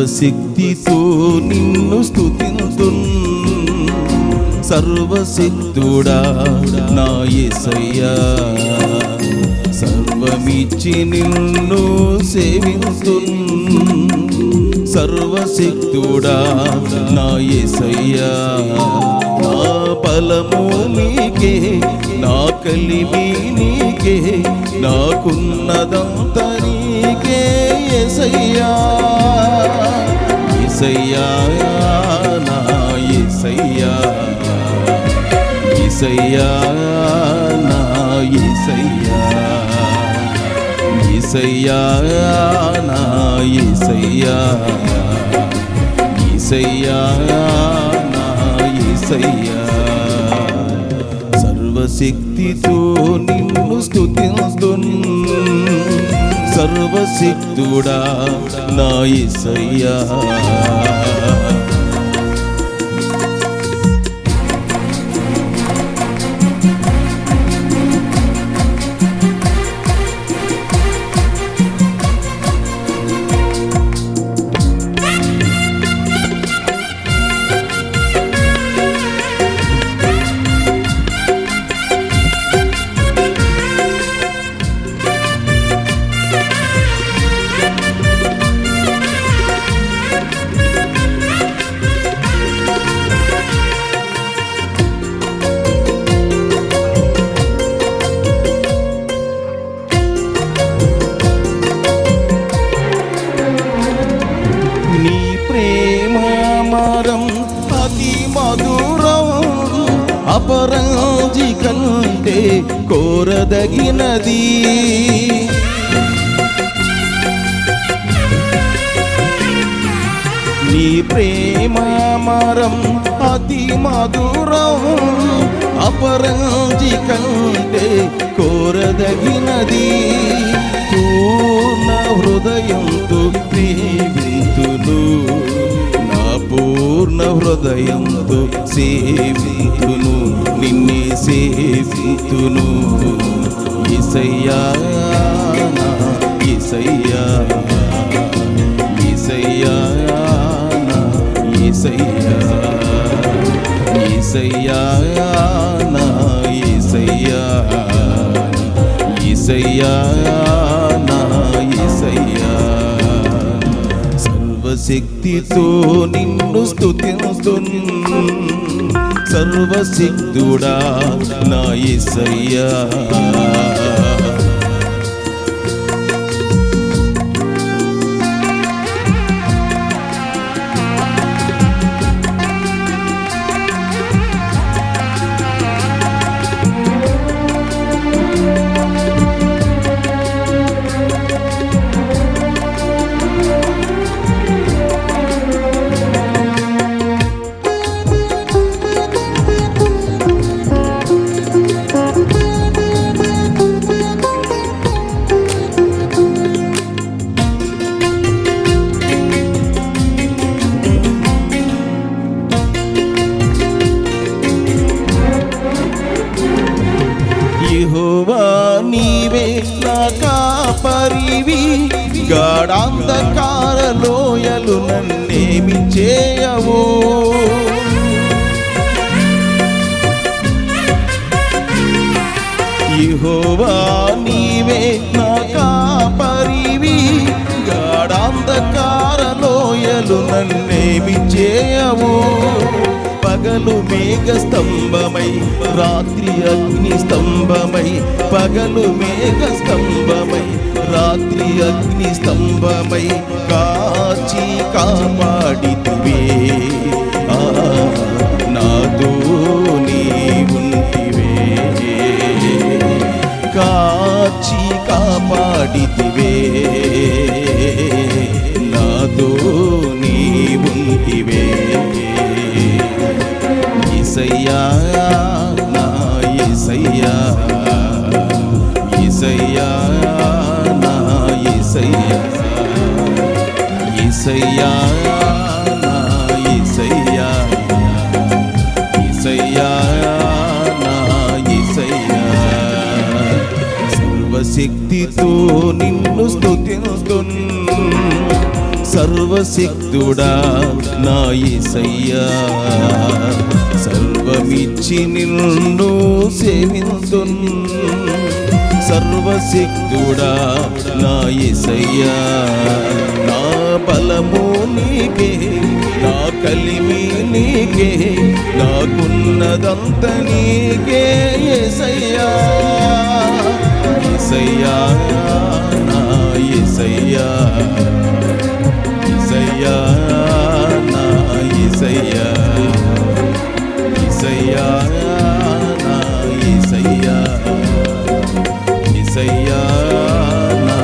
సర్వశక్తితో నిన్ను స్తుతింతు సర్వసిద్ధుడా నా యేసయ్యా సర్వమిచ్చి నిన్ను సేవింతు సర్వశక్తుడా నా యేసయ్యా నా బలము నీకే నా కలిమి నీకే నాకున్నదంత నీకే. యేసయ్యా యేసయ్యా నా యేసయ్యా యేసయ్యా నా యేసయ్యా యేసయ్యా నా నా సర్వశక్తితో నిన్ను స్తుతిస్తు సర్వశక్తుడా నా యేసయ్యా అపరాజి కంటే కోరదగినది. నీ ప్రేమ మరం అతి మధురం అపరాజి కంటే కోరదగినది. పూర్ణ హృదయంతో ప్రేమితును నా పూర్ణ హృదయంతో సేవితును సేవితును ఇసయ్యా ఇసయ్యా ఇసయ్యా ఇసయ్యా ఇసయ్యా ఇసయ్యా ఇసయ్యా నా సర్వశక్తితో నిన్ను స్తుతిస్తు సర్వసిద్ధుడా నా ఈసయ్యా అంధకార లోయలు నన్నేమి చేయవు. ఇహోవా నీవే నా కాపరివి. గాఢాంధకార లోయలు నన్నేమి చేయవు. పగలు మేఘ స్తంభమై రాత్రి అగ్ని స్తంభమై పగలు మేఘ స్తంభమై రాత్రి అగ్ని స్తంభమై కాచి కాపాడితివే. నాతో నీ ఉంటివే కాచి కాపాడితివే. నాతో నీ ఉంటివే ఈసయ్యా శక్తితో నిన్ను స్తుతిస్తు సర్వశక్తుడా నా ఏసయ్యా. సర్వమిచ్చి నిన్ను సేవింతున్ సర్వశక్తుడా నా ఏసయ్యా. నా బలము నీకే నా కలిమి నీకే నాకున్నదంత నీకే ఏసయ్యా. యేసయ్యా నా యేసయ్యా యేసయ్యా నా యేసయ్యా యేసయ్యా నా యేసయ్యా నా